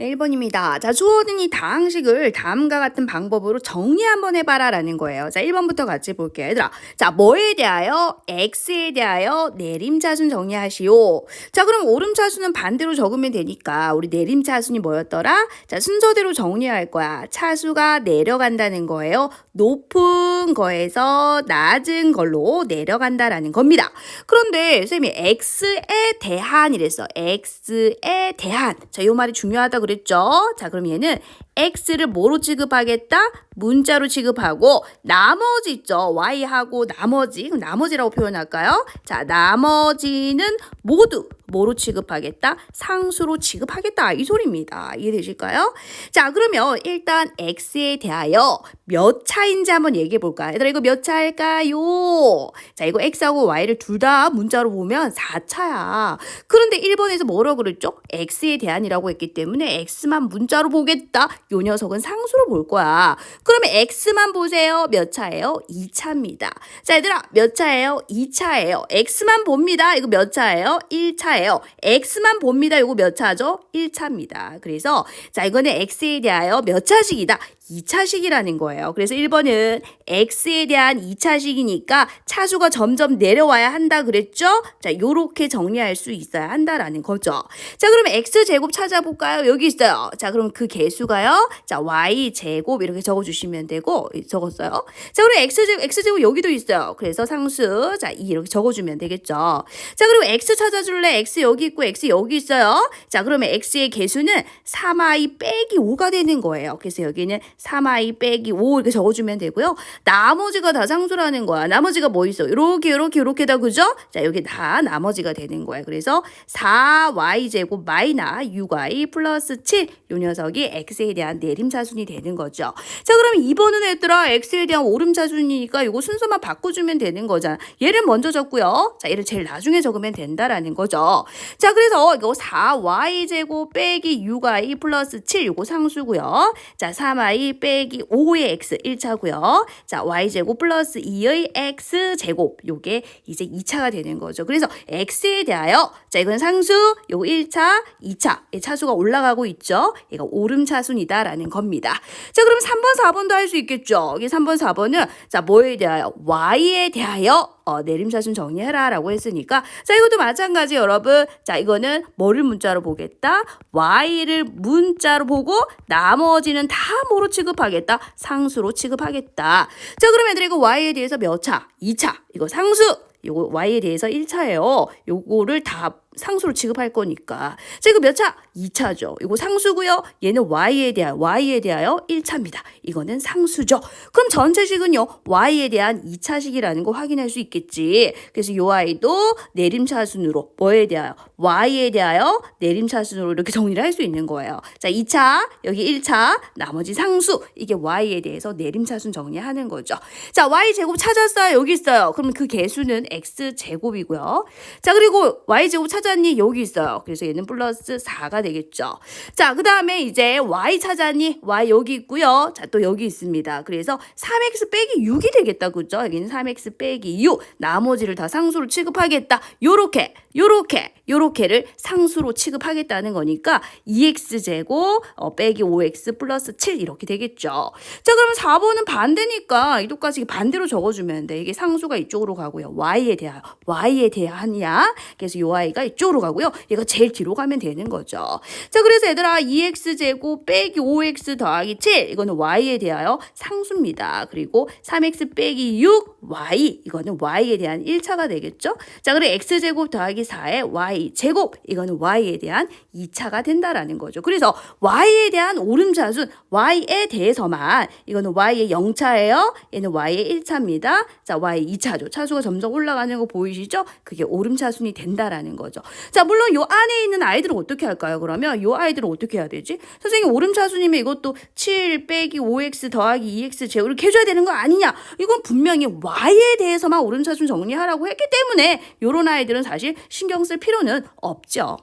네, 1번입니다. 자, 주어진 이 다항식을 다음과 같은 방법으로 정리 한번 해봐라 라는 거예요. 자, 1번부터 같이 볼게요. 얘들아. 자, 뭐에 대하여? x에 대하여 내림차순 정리하시오. 자, 그럼 오름차순은 반대로 적으면 되니까 우리 내림차순이 뭐였더라? 자, 순서대로 정리할 거야. 차수가 내려간다는 거예요. 높은 거에서 낮은 걸로 내려간다라는 겁니다. 그런데 쌤이 x에 대한 이랬어. x에 대한. 자, 요 말이 중요하다 그랬죠? 자, 그럼 얘는 x를 뭐로 취급하겠다? 문자로 취급하고 나머지 있죠. y하고 나머지. 나머지라고 표현할까요? 자, 나머지는 모두 뭐로 취급하겠다? 상수로 취급하겠다. 이 소리입니다. 이해되실까요? 자, 그러면 일단 x에 대하여 몇 차인지 한번 얘기해 볼까요? 얘들아, 이거 몇 차일까요? 자, 이거 x하고 y를 둘 다 문자로 보면 4차야. 그런데 1번에서 뭐라고 그랬죠? x에 대한이라고 했기 때문에 x만 문자로 보겠다. 요 녀석은 상수로 볼 거야. 그러면 x만 보세요. 몇 차예요? 2차입니다. 자, 얘들아, 몇 차예요? 2차예요. x만 봅니다. 이거 몇 차예요? 1차예요. x만 봅니다. 이거 몇 차죠? 1차입니다. 그래서 자, 이거는 x에 대하여 몇 차식이다? 2차식이라는 거예요. 그래서 1번은 x에 대한 2차식이니까 차수가 점점 내려와야 한다 그랬죠? 자, 요렇게 정리할 수 있어야 한다라는 거죠. 자, 그러면 x제곱 찾아볼까요? 여기 있어요. 자, 그럼 그 개수가요. 자, y제곱 이렇게 적어 주시면 되고, 적었어요. 자, 그리고 x제곱, x제곱 여기도 있어요. 그래서 상수, 자, 2 이렇게 적어 주면 되겠죠. 자, 그리고 x 찾아 줄래? x 여기 있고, x 여기 있어요. 자, 그러면 x의 개수는 3i 빼기 5가 되는 거예요. 그래서 여기는 3i 빼기 5 이렇게 적어 주면 되고요. 나머지가 다 상수라는 거야. 나머지가 뭐 있어? 이렇게, 이렇게, 이렇게다, 그죠? 자, 여기 다 나머지가 되는 거야. 그래서 4y제곱 마이너 6y 플러스 7. 요 녀석이 x에 대한 내림차순이 되는 거죠. 자, 그럼 2번은 얘들아, x에 대한 오름차순이니까 이거 순서만 바꿔주면 되는 거잖아. 얘를 먼저 적고요. 자, 얘를 제일 나중에 적으면 된다라는 거죠. 자, 그래서 이거 4y제곱 빼기 6y 플러스 7. 요거 상수고요. 자, 3y 빼기 5의 x 1차고요. 자, y제곱 플러스 2의 x제곱. 요게 이제 2차가 되는 거죠. 그래서 x에 대하여 자, 이건 상수, 요거 1차, 2차. 이 차수가 올라가고 있죠. 얘가 오름차순이다 라는 겁니다. 자, 그럼 3번, 4번도 할 수 있겠죠. 이게 3번, 4번은 자, 뭐에 대하여? y에 대하여 어, 내림차순 정리해라 라고 했으니까 자 이것도 마찬가지 여러분 자 이거는 뭐를 문자로 보겠다 y를 문자로 보고 나머지는 다 뭐로 취급하겠다 상수로 취급하겠다 자 그러면 얘들아 이거 y에 대해서 몇 차? 2차 이거 상수 요거 y에 대해서 1차예요 요거를 다 상수로 취급할 거니까. 자, 이거 몇 차? 2차죠. 이거 상수고요. 얘는 y에 대하여 y에 대하여 1차입니다. 이거는 상수죠. 그럼 전체식은요. y에 대한 2차식이라는 거 확인할 수 있겠지. 그래서 요 아이도 내림차순으로 뭐에 대하여 y에 대하여 내림차순으로 이렇게 정리를 할 수 있는 거예요. 자, 2차, 여기 1차, 나머지 상수. 이게 y에 대해서 내림차순 정리하는 거죠. 자, y 제곱 찾았어요. 여기 있어요. 그럼 그 개수는 x 제곱이고요. 자, 그리고 y 제곱 찾아 찾았니? 여기 있어요. 그래서 얘는 플러스 4가 되겠죠. 자, 그 다음에 이제 y 찾았니? y 여기 있고요. 자, 또 여기 있습니다. 그래서 3x 빼기 6이 되겠다. 그죠? 여기는 3x 빼기 6. 나머지를 다 상수로 취급하겠다. 요렇게, 요렇게, 요렇게를 상수로 취급하겠다는 거니까 2x제곱 어, 빼기 5x 플러스 7 이렇게 되겠죠. 자, 그러면 4번은 반대니까 이 똑같이 반대로 적어주면 돼. 이게 상수가 이쪽으로 가고요. y에 대하여, y에 대한이야. 그래서 요 y가 이쪽 으로 가고요. 얘가 제일 뒤로 가면 되는 거죠. 자, 그래서 얘들아 2x제곱 빼기 5x 더하기 7 이거는 y에 대하여 상수입니다. 그리고 3x 빼기 6 y 이거는 y에 대한 1차가 되겠죠. 자, 그리고 x제곱 더하기 4의 y 제곱 이거는 y에 대한 2차가 된다라는 거죠. 그래서 y에 대한 오름차순 y에 대해서만 이거는 y의 0차예요. 얘는 y의 1차입니다. 자, y 2차죠. 차수가 점점 올라가는 거 보이시죠? 그게 오름차순이 된다라는 거죠. 자, 물론 요 안에 있는 아이들은 어떻게 할까요? 그러면 요 아이들은 어떻게 해야 되지? 선생님 오름차순이면 이것도 7 빼기 5x 더하기 2x 제곱 이렇게 해줘야 되는 거 아니냐? 이건 분명히 y에 대해서만 오름차순 정리하라고 했기 때문에 요런 아이들은 사실 신경 쓸 필요는 없죠.